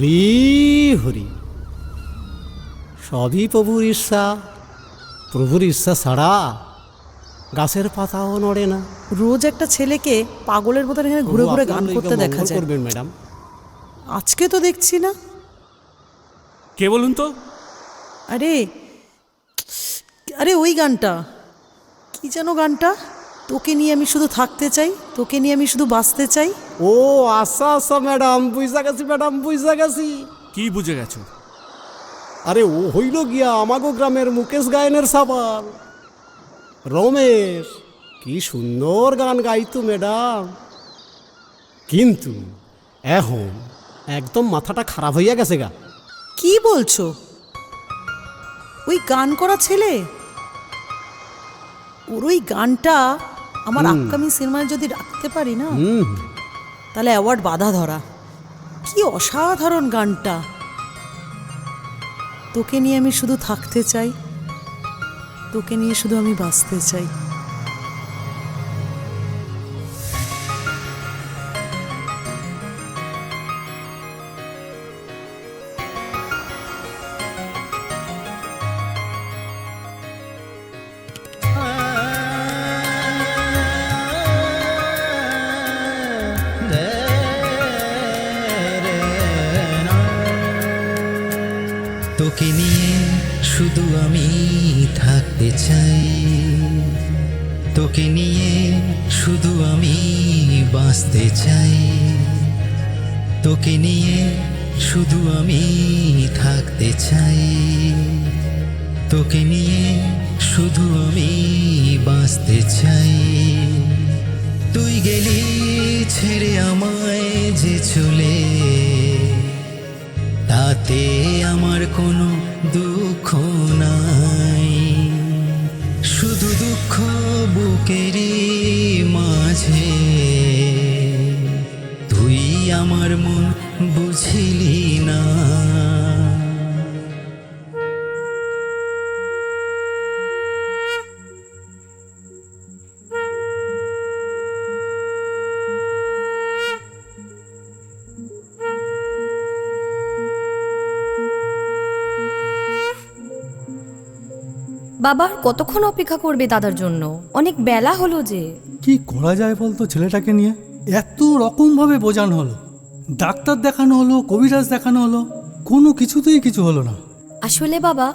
হরি হরি। সবই প্রভুর ঈর্ষা প্রভুর ঈর্ষা ছাড়া গাছের পাতাও নড়ে না। রোজ একটা ছেলেকে পাগলের মতন এখানে ঘুরে ঘুরে গান করতে দেখা যায়। করবেন ম্যাডাম। আজকে তো দেখছি না। কে বলুন তো? আরে আরে ওই গানটা। কি যেন গানটা? তোকে নিয়ে আমি শুধু থাকতে চাই তোকে নিয়ে আমি শুধু বাঁচতে চাই। ও আচ্ছা আচ্ছা ম্যাডাম বুঝা গেছি ম্যাডাম বুঝা গেছি। কি বুঝে গেছো? আরে ও হইল গিয়া আমাগো গ্রামের মুকেশ গায়নের সাবাল রমেশ কি সুন্দর গান গাইতো ম্যাডাম। কিন্তু এখন একদম মাথাটা খারাপ হইয়া গেছে গা। কি বলছো? ওই গান করা ছেলে? ওর ওই গানটা আমার আপকামিং সিনেমায় যদি রাখতে পারি না তাহলে অ্যাওয়ার্ড বাধা ধরা। কি অসাধারণ গানটা। তোকে নিয়ে আমি শুধু থাকতে চাই তোকে নিয়ে শুধু আমি বাঁচতে চাই। তোকে নিয়ে শুধু আমি থাকতে চাই। তোকে নিয়ে শুধু আমি বাঁচতে চাই। তুই গেলি ছেড়ে আমায় যে চলে। তাতে আমার কোনো দুঃখ নাই। শুধু দুঃখ বুকেরই মাঝে। তুই আমার মন বুঝিলি না। বাবা আর কতক্ষণ অপেক্ষা করবে দাদার জন্য? অনেক বেলা হলো যে। কি করা যায় বলতো ছেলেটাকে নিয়ে? এত রকমভাবে বোঝানো হলো। ডাক্তার দেখানো হলো কবিরাজ দেখানো হলো কোনো কিছুতেই কিছু হলো না। আসলে বাবা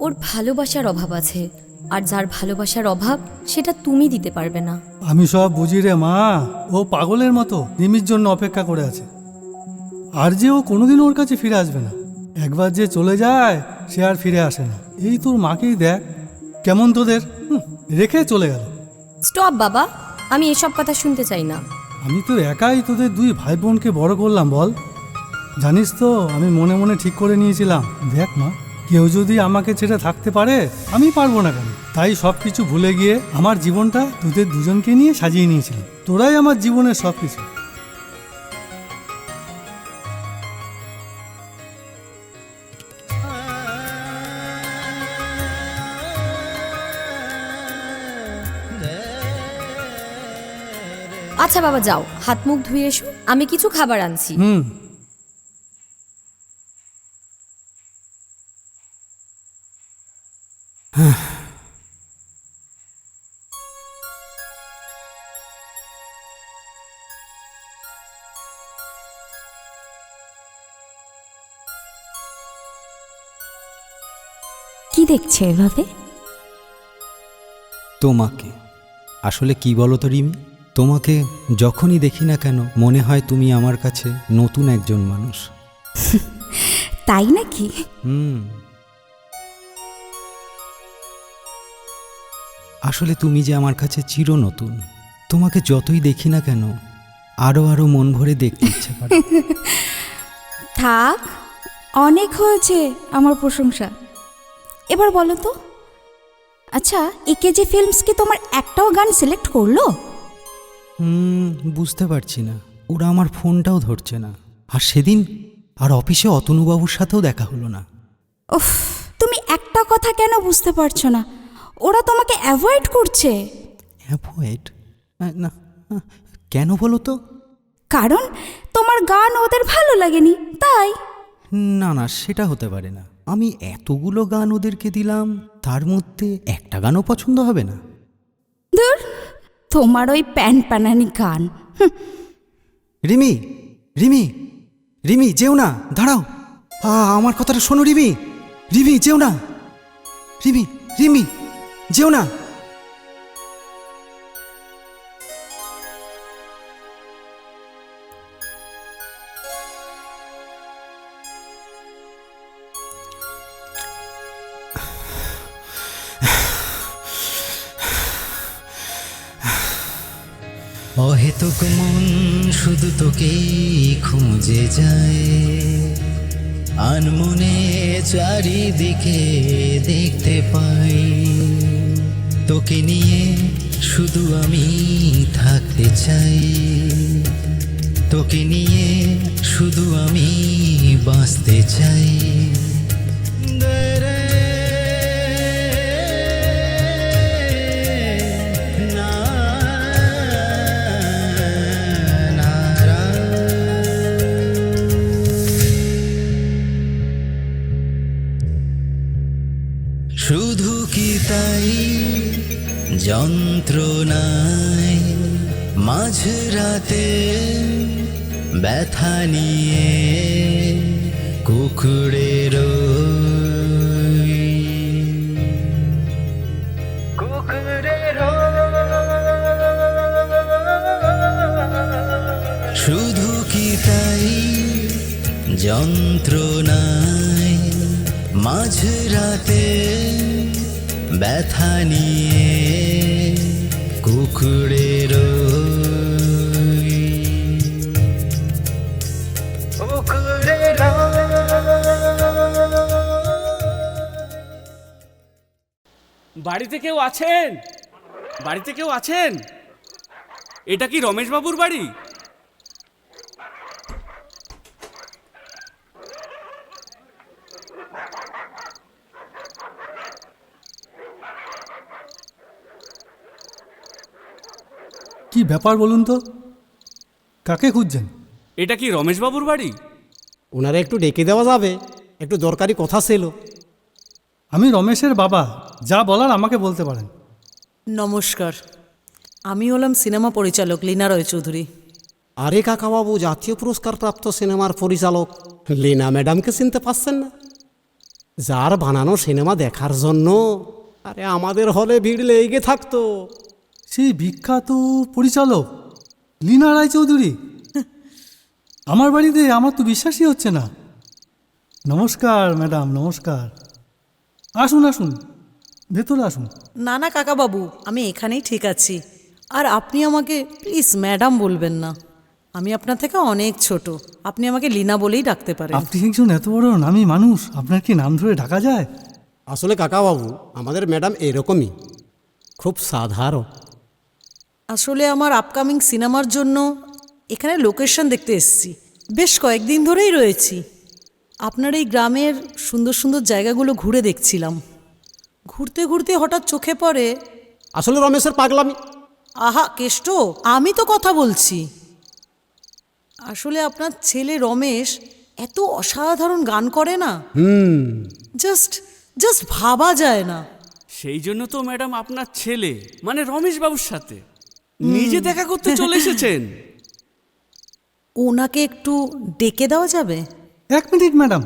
ওর ভালোবাসার অভাব আছে আর যার ভালোবাসার অভাব সেটা তুমি দিতে পারবে না। আমি সব বুঝি রে মা ও পাগলের মতো নিমির জন্য অপেক্ষা করে আছে। আর যে ও কোনোদিন ওর কাছে ফিরে আসবে না। একবার যে চলে যায় সে আর ফিরে আসে না। এই তোর মাকেই দেখ কেমন তোদের? রেখে চলে গেল। স্টপ বাবা আমি এসব কথা শুনতে চাই না। আমি তো একাই তোদের দুই ভাই বোনকে বড় করলাম, বল। জানিস তো, আমি মনে মনে ঠিক করে নিয়েছিলাম। দেখ মা, কেউ যদি আমাকে ছেড়ে থাকতে পারে, আমি পারব না কেন? তাই সব কিছু ভুলে গিয়ে আমার জীবনটা তোদের দুজনকে নিয়ে সাজিয়ে নিয়েছিলাম। তোরাই আমার জীবনের সব কিছু আচ্ছা বাবা যাও। হাত মুখ ধুয়ে এসো। আমি কিছু খাবার আনছি। হুম। কি দেখছে এভাবে? তোমাকে। আসলে কি বলো তো রিমি? তোমাকে যখনই দেখি না কেন মনে হয় তুমি আমার কাছে নতুন একজন মানুষ। তাই নাকি? হুম। আসলে তুমি যে আমার কাছে চির নতুন তোমাকে যতই দেখি না কেন আরও আরও মন ভরে দেখতে ইচ্ছে করে। থাক অনেক হয়েছে আমার প্রশংসা। এবার বলো তো আচ্ছা একেজি ফিল্মস কি তোমার একটাও গান সিলেক্ট করল? হুম বুঝতে পারছি না। ওরা আমার ফোনটাও ধরছে না। আর সেদিন আর অফিসে অতনুবাবুর সাথেও দেখা হলো না। উফ তুমি একটা কথা কেন বুঝতে পারছ না? ওরা তোমাকে অ্যাভয়েড করছে। অ্যাভয়েড না কেন বলো তো? কারণ তোমার গান ওদের ভালো লাগেনি তাই। না না সেটা হতে পারে না। আমি এতগুলো গান ওদেরকে দিলাম তার মধ্যে একটা গানও পছন্দ হবে না। দূর তোমার ওই প্যান প্যানানি গান। রিমি রিমি রিমি, যেও না, দাঁড়াও। আমার কথাটা শোনো, রিমি। রিমি, যেও না। রিমি রিমি, যেও না। তোকেই খুঁজে যায়। আনমনে চারিদিকে দেখতে পাই। তোকে নিয়ে শুধু আমি থাকতে চাই। তোকে নিয়ে শুধু আমি বাঁচতে চাই। তাই যন্ত্রণায় মাঝরাতে ব্যথা নিয়ে কুকুরের শুধু কি তাই যন্ত্রণায় মাঝরাতে ব্যথা নিয়ে কুকুরের বাড়িতে কেউ আছেন? বাড়িতে কেউ আছেন? এটা কি রমেশবাবুর বাড়ি? কি ব্যাপার বলুন তো? কাকে খুঁজছেন? এটা কি রমেশ বাবুর বাড়ি? ওনারা একটু ডেকে দেওয়া যাবে। একটু দরকারি কথা ছিল। আমি রমেশের বাবা যা বলার আমাকে বলতে পারেন। নমস্কার। আমি হলাম সিনেমা পরিচালক লীনা রয় চৌধুরী আরে কাকাবাবু জাতীয় পুরস্কার প্রাপ্ত সিনেমার পরিচালক। লীনা ম্যাডামকে চিনতে পারছেন না? যার বানানো সিনেমা দেখার জন্য আরে আমাদের হলে ভিড় লেগে থাকতো। সেই বিখ্যাত পরিচালক লীনা রায় চৌধুরী আমার বাড়িতে আমার তো বিশ্বাসই হচ্ছে না। নমস্কার ম্যাডাম নমস্কার। আসুন আসুন ভেতরে আসুন। না না কাকাবাবু আমি এখানেই ঠিক আছি। আর আপনি আমাকে প্লিজ ম্যাডাম বলবেন না। আমি আপনার থেকে অনেক ছোট। আপনি আমাকে লীনা বলেই ডাকতে পারেন। আপনি একজন এত বড় নামি মানুষ আপনার কি নাম ধরে ডাকা যায়? আসলে কাকাবাবু আমাদের ম্যাডাম এরকমই। খুব সাধারণ। আসলে আমার আপকামিং সিনেমার জন্য এখানে লোকেশন দেখতে এসেছি। বেশ কয়েকদিন ধরেই রয়েছি। আপনার এই গ্রামের সুন্দর সুন্দর জায়গাগুলো ঘুরে দেখছিলাম। ঘুরতে ঘুরতে হঠাৎ চোখে পড়ে আসলে রমেশের পাগলামি। আহা কেষ্ট আমি তো কথা বলছি। আসলে আপনার ছেলে রমেশ এত অসাধারণ গান করে না? হুম। জাস্ট জাস্ট ভাবা যায় না। সেই জন্য তো ম্যাডাম আপনার ছেলে মানে রমেশ বাবুর সাথে। নিজে দেখা করতে চলে এসেছেন? ওনাকে একটু ডেকে দেওয়া যাবে? এক মিনিট ম্যাডাম।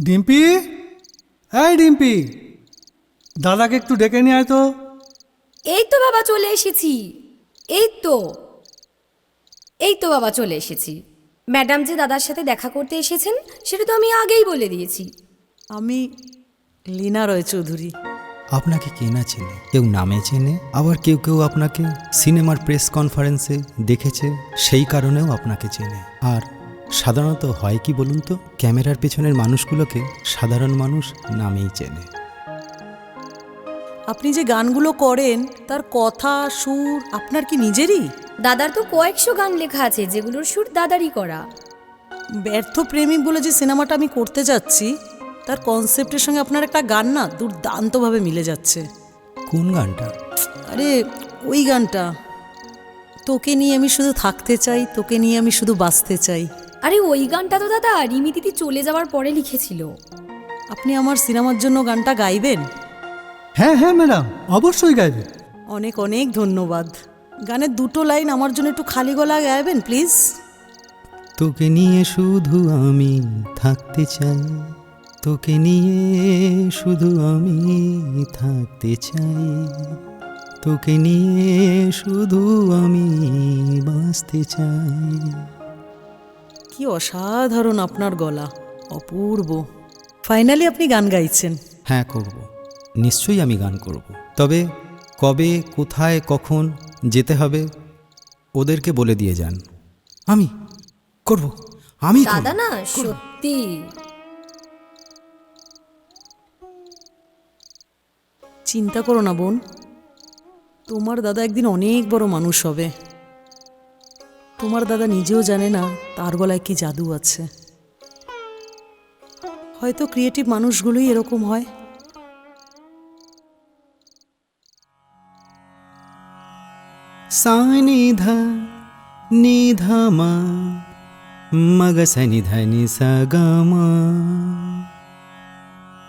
ডিম্পি? এই ডিম্পি দাদাকে একটু ডেকে নিয়ে আয় তো। এই তো বাবা চলে এসেছি। এই তো। এই তো বাবা চলে এসেছি। ম্যাডাম যে দাদার সাথে দেখা করতে এসেছেন সেটা তো আমি আগেই বলে দিয়েছি। আমি লীনা রয় চৌধুরী আপনাকে কে না চেনে? কেউ নামে চেনে আবার কেউ কেউ আপনাকে সিনেমার প্রেস কনফারেন্সে দেখেছে সেই কারণেও আপনাকে চেনে। আর সাধারণত হয় কি বলুন তো? ক্যামেরার পেছনের মানুষগুলোকে সাধারণ মানুষ নামেই চেনে। আপনি যে গানগুলো করেন তার কথা সুর আপনার কি নিজেরই? দাদার তো কয়েকশো গান লেখা আছে যেগুলোর সুর দাদারই করা। ব্যর্থ প্রেমিক বলে যে সিনেমাটা আমি করতে যাচ্ছি তার কনসেপ্টের সঙ্গে আপনার একটা গান না দুর্দান্তভাবে মিলে যাচ্ছে। কোন গানটা? আরে ওই গানটা। তোকে নিয়ে আমি শুধু থাকতে চাই তোকে নিয়ে আমি শুধু বাঁচতে চাই। আরে ওই গানটা তো দাদা রিমি দিদি চলে যাওয়ার পরে লিখেছিল। আপনি আমার সিনেমার জন্য গানটা গাইবেন? হ্যাঁ হ্যাঁ ম্যাডাম অবশ্যই গাইবে। অনেক অনেক ধন্যবাদ। গানের দুটো লাইন আমার জন্য একটু খালি গলা গাইবেন প্লিজ? তোকে নিয়ে শুধু আমি থাকতে চাই। তোকে নিয়ে শুধু আমি থাকতে চাই। তোকে নিয়ে শুধু আমি বাঁচতে চাই। কি অসাধারণ আপনার গলা অপূর্ব। ফাইনালি আপনি গান গাইছেন। হ্যাঁ করব। নিশ্চয়ই আমি গান করব। তবে কবে কোথায় কখন যেতে হবে ওদেরকে বলে দিয়ে যান। আমি করব। আমি দাদা না সত্যি। চিন্তা করো না, বোন। তোমার দাদা একদিন অনেক বড় মানুষ হবে। তোমার দাদা নিজেও জানে না তার গলায় কি জাদু আছে। হয়তো ক্রিয়েটিভ মানুষগুলোই এরকম হয়। নিধামা মগ మగ নি సగమా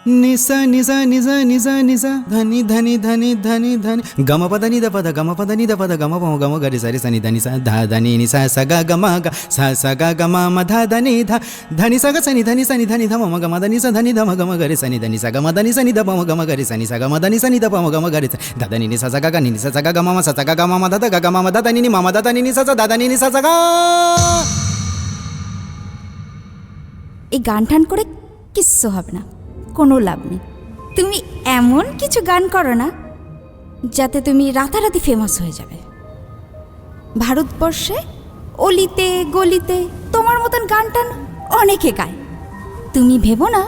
నిస నిస నిస నిస నిస ధని ధని ధని ధని ధని గమ పద నిద పద గమ పద నిద పద గమ పమ గమ గరి సరి సని ధని స ధ ధని ని స స గ గమ గ స స గ గమ మ ధ ధని ధ ధని స గ సని ధని సని ధని ధమ మ గమ ధని స ధని ధమ గమ గరి సని ధని స గమ ధని సని ధ పమ గమ గరి సని స గమ ధని సని ధ పమ గమ గరి ధ ధని ని స స గ గ ని ని స స గ గమ మ స స గ గమ మ ధ ధ గ గమ మ ధ ధని ని మ మ ధ ధని ని స స ధ ధని ని స స గ এই গান টান করে কিচ্ছু হবে না কোনো লাভ নেই। তুমি এমন কিছু গান করো না যাতে তুমি রাতারাতি ফেমাস হয়ে যাবে। ভারতবর্ষে অলিতে গলিতে তোমার মতন গান টান অনেকে গায়। তুমি ভেবো না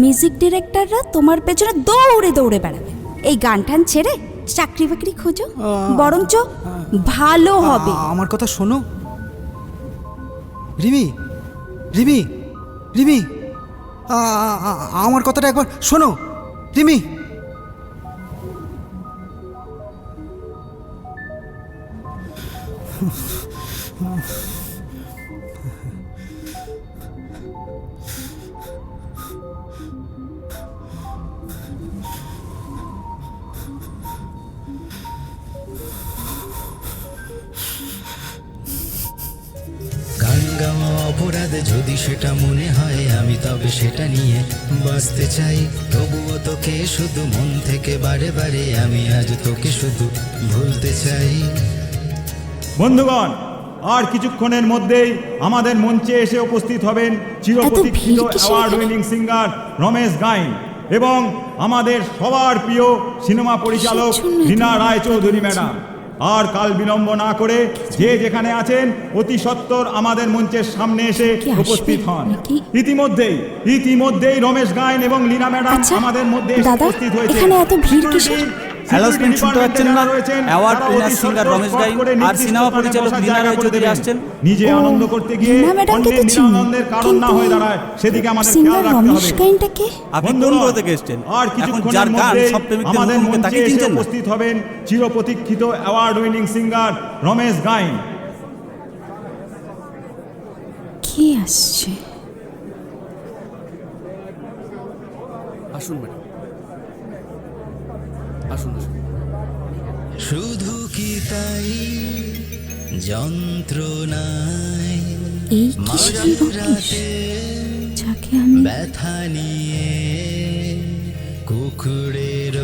মিউজিক ডিরেক্টররা তোমার পেছনে দৌড়ে দৌড়ে বেড়াবে। এই গান টান ছেড়ে চাকরি বাকরি খোঁজো বরঞ্চ ভালো হবে। আমার কথা শোনো। রিমি রিমি রিমি আমার কথাটা একবার শোনো। রিমি। গান যদি সেটা মনে হয় আমি তবে সেটা নিয়ে বাঁচতে চাই। তবুও তোকে শুধু মন থেকে বারে বারে আমি আজ তোকে শুধু ভুলতে চাই। বন্ধুগণ আর কিছুক্ষণের মধ্যেই আমাদের মঞ্চে এসে উপস্থিত হবেন চিরপ্রতীক্ষিত award winning singer Ramesh Gain এবং আমাদের সবার প্রিয় সিনেমা পরিচালক রীনা রায় চৌধুরী ম্যাডাম। আর কাল বিলম্ব না করে যে যেখানে আছেন অতি সত্বর আমাদের মঞ্চের সামনে এসে উপস্থিত হন নাকি? ইতিমধ্যেই ইতিমধ্যেই রমেশ গায়েন এবং লীনা ম্যাডাম আচ্ছা, আমাদের মধ্যে উপস্থিত হয়েছে এখানে এত ভিড় কিসের? অ্যানাউন্সমেন্ট শুনতে পাচ্ছেন না? Award winner singer Ramesh Gain আর সিনেমা পরিচালক লীনা রায় চৌধুরী আসছেন। নিজে আনন্দ করতে গিয়ে অন্যের নিরানন্দের কারণ না হয়ে দাঁড়ায় সেদিকে আমাদের খেয়াল রাখতে রমেশ হবে। গাইনটাকে আপনি কোন গ্রহ থেকে এসেছেন? আর কিছুক্ষণের যার গান সব প্রেমিকদের আমাদের মুখে মঞ্চে চিনছেন উপস্থিত হবেন চিরপ্রতীক্ষিত award winning singer Ramesh Gain. কি আসছে? আসুন ম্যাডাম। আসুন শুধু কি তাই যন্ত্রণায় এই কি সেই রমেশ যাকে আমি ব্যথা নিয়ে কুকুরের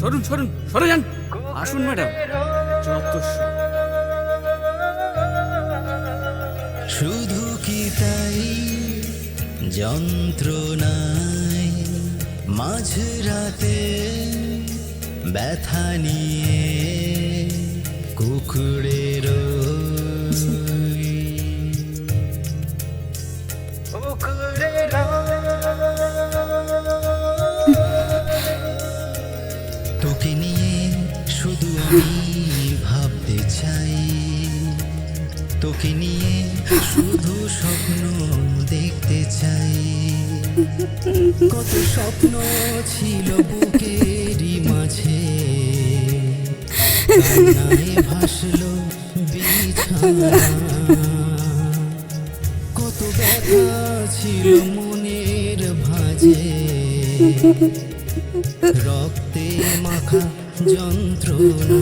সরুন সরুন সরে যান। আসুন ম্যাডাম। যত। শুধু কি তাই যন্ত্রণায় মাঝরাতে ব্যথা নিয়ে কুকুরের কত স্বপ্ন ছিল বুকেরই মাঝে। ভাসলো কত ব্যথা ছিল মনের ভাজে। রক্তে মাখা যন্ত্রণা।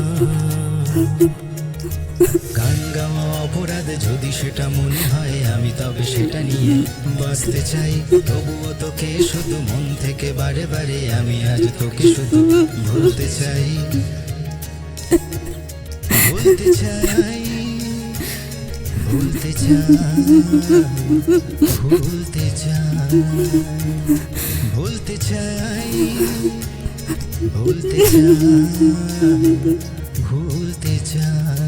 গান গাওয়া অপরাধ, যদি সেটা মনে হয়, আমি তবে সেটা নিয়ে বাঁচতে চাই। তবুও তোকে শুধু মন থেকে বারে বারে আমি আজ তোকে শুধু ভুলতে চাই। ভুলতে চাই ভুলতে চাই ভুলতে চাই ভুলতে চাই ভুলতে চাই।